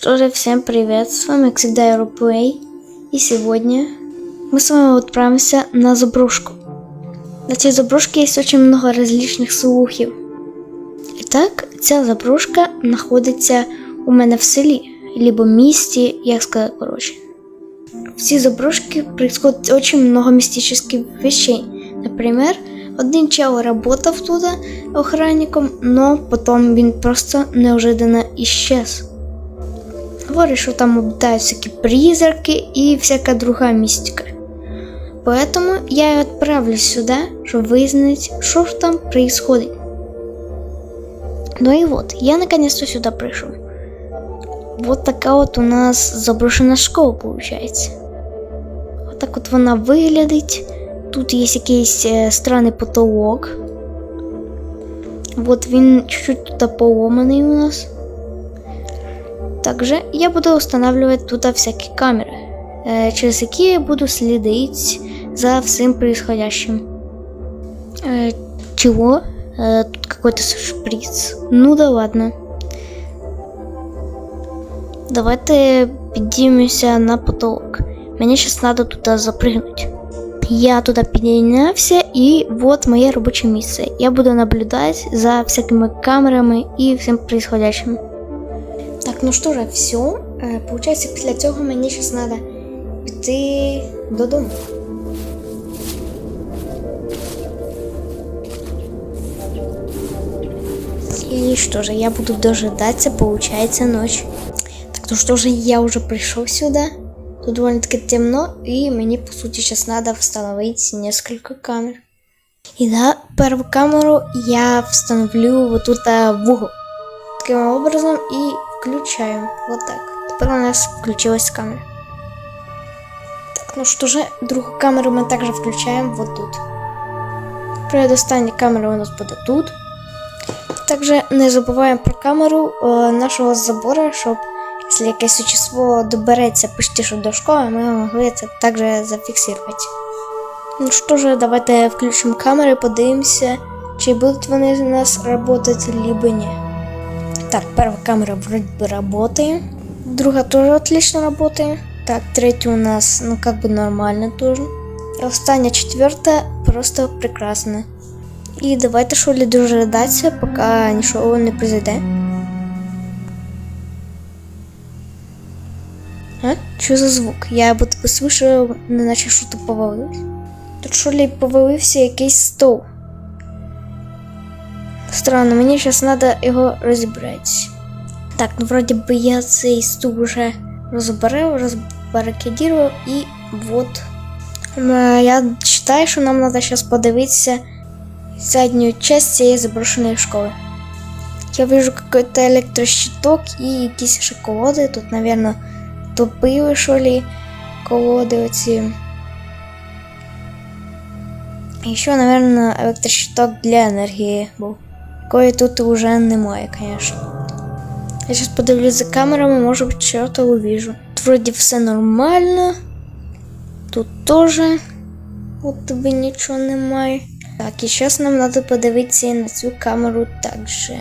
Что же, всем привет, с вами, как всегда, Europlay, и сегодня мы с вами отправимся на заброшку. На цій заброшці є очень много различных слухів. І так, ця заброшка знаходиться у мене в селі, либо місті, як сказати, коротше. В цій заброшці происходит очень много мистических вещей. Например, один чел работав тут охранником, но потом він просто неожиданно исчез. Говорит, что там обитают всякие призраки и всякая другая мистика. Поэтому я и отправлюсь сюда, чтобы выяснить, что же там происходит. Ну и вот, я наконец-то сюда пришел. Вот такая вот у нас заброшена школа получается. Вот так вот вона виглядить. Тут є якийсь е, странний потолок. Вот він чуть-чуть тут поломаний у нас. Также я буду устанавливать тут всякие камеры, э, через які я буду следить за всем происходящим. Э, чего? Э, тут какой-то шприц. Ну да ладно. Давайте підіймемося на потолок. Мені сейчас надо туда запрыгнуть. Я туда піднявся, и вот моє робоче місце. Я буду наблюдать за всякими камерами и всем происходящим. Так, ну що ж, все. Е, Получається, після цього мені зараз треба піти додому. И что же, я буду дожидаться, получается, ночь. Так, ну что же, я уже пришел сюда. Тут довольно-таки темно, и мне, по сути, сейчас надо установить несколько камер. И да, первую камеру я установлю вот тут а, в угол. Таким образом и включаем. Вот так. Теперь у нас включилась камера. Так, ну что же, другую камеру мы также включаем вот тут. Предостання камера у нас буде тут. Также не забуваємо про камеру е, нашого забору, щоб якщо якесь существо добереться почти до школи, ми могли це також зафіксувати. Ну що ж, давайте включимо камери, подивимося, чи будуть вони у нас працювати, либо ні. Так, первая камера вроде бы работает. Другая тоже отлично работает. Так, третья у нас, ну, как бы нормально тоже. И остання четвертая просто прекрасно. І давайте що ли дожидатися, поки нічого не произойде. А? Що за звук? Я будто би слышу, неначе що то повалилось. Тут що ли повалився якийсь стол. Странно, мені зараз треба його розібрати. Так, ну вроді би я цей стул вже розберев, розбарикадірував і вот. Я вважаю, що нам треба зараз подивитися задню часть цієї заброшеної школи. Я вижу какой-то электрощиток и якісь ще колоди. Тут, наверное, топили, що ли, колоди оці. І ще, наверное, електрощиток для енергії був. Якої тут уже немає, конечно. Я сейчас подивлюсь за камерами, може быть, что-то увижу. Тут вроде все нормально. Тут тоже от тобі нічого немає. Так, і зараз нам надо подивитися і на цю камеру также.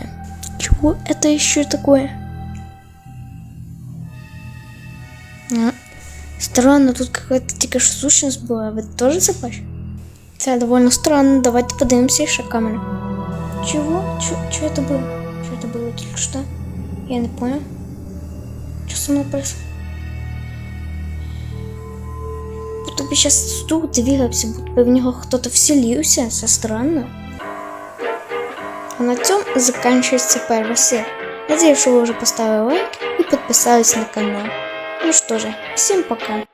Чего это еще такое? А, странно, тут какая-то тільки що сущность була. Ви тоже це бачите? Це довольно странно. Давайте подивимося ще камеру. Чего? Что это было? Что это было только что? Я не понял. Что со мной происходит? Будто бы сейчас стул двигался, будто бы в него кто-то вселился. Это странно. А на этом заканчивается первая серия. Надеюсь, что вы уже поставили лайк и подписались на канал. Ну что же, всем пока.